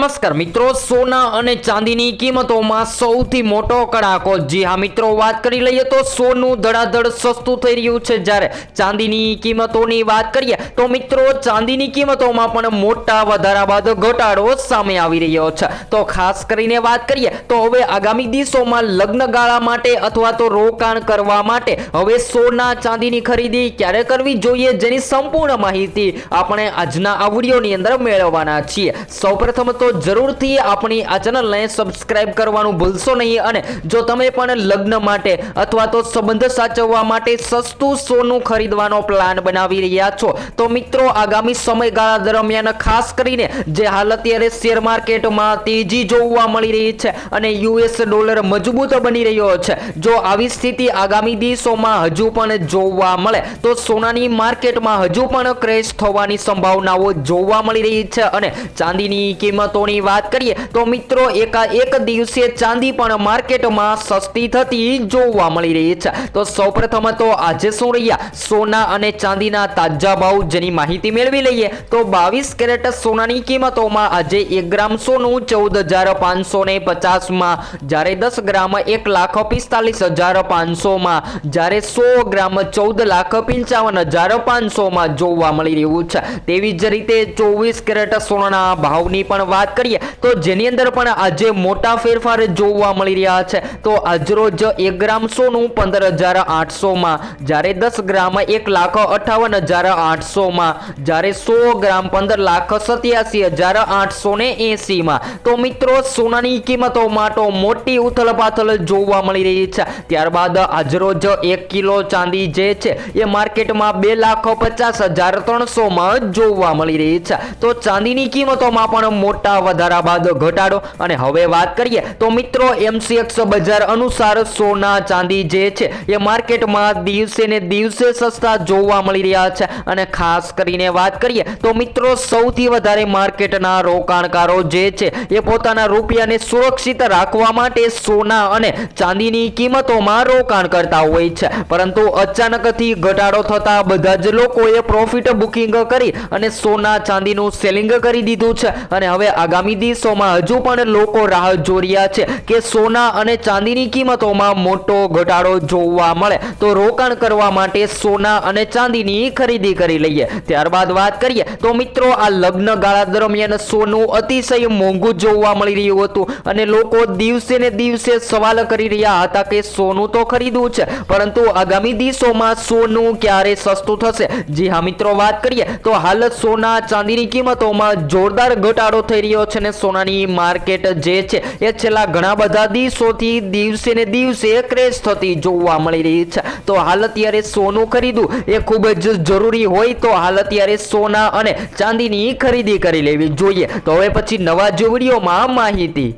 નમસ્કાર મિત્રો, સોના અને ચાંદીની કિંમતોમાં સૌથી મોટો કડાકો. જી હા મિત્રો, વાત કરી લઈએ તો સોનું ધડાધડ સસ્તું થઈ રહ્યું છે. જ્યારે ચાંદીની કિંમતોની વાત કરીએ તો મિત્રો, ચાંદીની કિંમતોમાં પણ મોટા વધારા બાદ ઘટાડો સામે આવી રહ્યો છે. તો ખાસ કરીને વાત કરીએ તો હવે આગામી દિવસોમાં લગ્ન ગાળા માટે અથવા તો રોકાણ કરવા માટે હવે સોના ચાંદીની ખરીદી ક્યારે કરવી જોઈએ જેની સંપૂર્ણ માહિતી આપણે આજના આ વિડીયોની અંદર મેળવવાના છીએ. સૌપ્રથમ તો જરૂરથી આપણી આ ચેનલને સબસ્ક્રાઇબ કરવાનું ભૂલશો નહીં અને જો તમે પણ લગ્ન માટે અથવા તો સંબંધ સાચવવા માટે સસ્તું સોનું ખરીદવાનો પ્લાન બનાવી રહ્યા છો, તો મિત્રો આગામી સમયગાળા દરમિયાન ખાસ કરીને જે હાલ અત્યારે શેર માર્કેટમાં તેજી જોવા મળી રહી છે અને યુએસ ડોલર મજબૂત બની રહ્યો છે, જો આવી સ્થિતિ આગામી દિવસોમાં હજુ પણ જોવા મળે, તો સોનાની માર્કેટમાં હજુ પણ ક્રેશ થવાની સંભાવનાઓ જોવા મળી રહી છે અને ચાંદીની કિંમતોની વાત કરીએ તો મિત્રો એકા એક દિવસે ચાંદી પણ માર્કેટમાં સસ્તી થતી જોવા મળી રહી છે. તો સૌપ્રથમ તો આજે શું રહ્યા? સોના અને ચાંદીના તાજા ભાવ જેની માહિતી મેળવી લઈએ તો બાવીસ કેરેટ સોનાની કિંમતોમાં આજે એક ગ્રામ સોનું ચૌદ હજાર પાંચસો ને પચાસમાં, જ્યારે દસ ગ્રામ એક લાખ પિસ્તાલીસ હજાર પાંચસોમાં, જ્યારે સો ગ્રામ ચૌદ લાખ પંચાવન હજાર પાંચસોમાં જોવા મળી રહ્યું છે. તેવી જ રીતે ચોવીસ કેરેટ સોનાના ભાવની પણ વાત કરીએ, તો જેની અંદર પણ આજે મોટા ફેરફાર જોવા મળી રહ્યા છે. તો આજરોજ એક ગ્રામ સોનું પંદર હજાર આઠસોમાં, જ્યારે દસ ગ્રામ એક લાખ અઠાવન હજાર આઠસોમાં, જ્યારે સો ગ્રામ પંદર લાખ સત્યાસી હજાર આઠસો ને એંસીમાં તો મિત્રો, સોનાની કિંમતોમાં તો મોટી ઉથલપાથલ જોવા મળી રહી છે. ત્યારબાદ આજરોજ એક કિલો ચાંદી જે છે, એ માર્કેટમાં બે લાખ પચાસ હજાર ત્રણસોમાં જોવા મળી રહી છે. તો ચાંદીની કિંમતોમાં પણ મોટા વધારા બાદ ઘટાડો. અને હવે વાત કરીએ તો મિત્રો એમસીએક્સ બજાર અનુસાર સોના ચાંદી જે છે, એ માર્કેટમાં દિવસે ને દિવસે સસ્તા જોવા મળી રહ્યા છે. અને ખાસ કરીને વાત કરીએ તો મિત્રો, સૌથી વધારે માર્કેટના રોકાણકારો જે છે, એ પોતાના રૂપિયાને સુરક્ષિત રાખવા માટે સોના અને ચાંદીની કિંમતોમાં રોકાણ કરતા હોય છે. પરંતુ અચાનકથી ઘટાડો થતા બધા જ લોકોએ પ્રોફિટ બુકિંગ કરી અને સોના ચાંદીનું સેલિંગ કરી દીધું છે. અને હવે આગામી દિવસોમાં હજુ પણ લોકો રાહ રહ્યા છે કે સોના અને ચાંદીની કિંમતોમાં મોટો ઘટાડો જોવા મળે. તો રોકાણ કરવા માટે સોના અને ચાંદીની ખરીદી કરી લઈએ. ત્યારબાદ વાત કરીએ તો મિત્રો, આ લગ્ન ગાળા દરમિયાન સોનું અતિશય મોંઘું જોવા મળી રહ્યું હતું અને લોકો દિવસે ને દિવસે સવાલ કરી રહ્યા હતા કે સોનું તો ખરીદવું છે, પરંતુ આગામી દિવસોમાં સોનું ક્યારે સસ્તું થશે? જી હા મિત્રો, વાત કરીએ તો હાલ સોના ચાંદીની કિંમતોમાં જોરદાર ઘટાડો થઈ રહ્યો છે ને સોનાની માર્કેટ જે છે એ છેલ્લા ઘણા બધા દિવસોથી દિવસે ને દિવસે ક્રેશ થતી જોવા મળી રહી છે. તો હાલ અત્યારે સોનું ખરીદવું એ ખૂબ જ જરૂરી હોય તો હાલ અત્યારે સોના અને ચાંદીની ખરીદી કરી લેવી જોઈએ. તો હવે પછી નવા જ વિડીયોમાં માહિતી.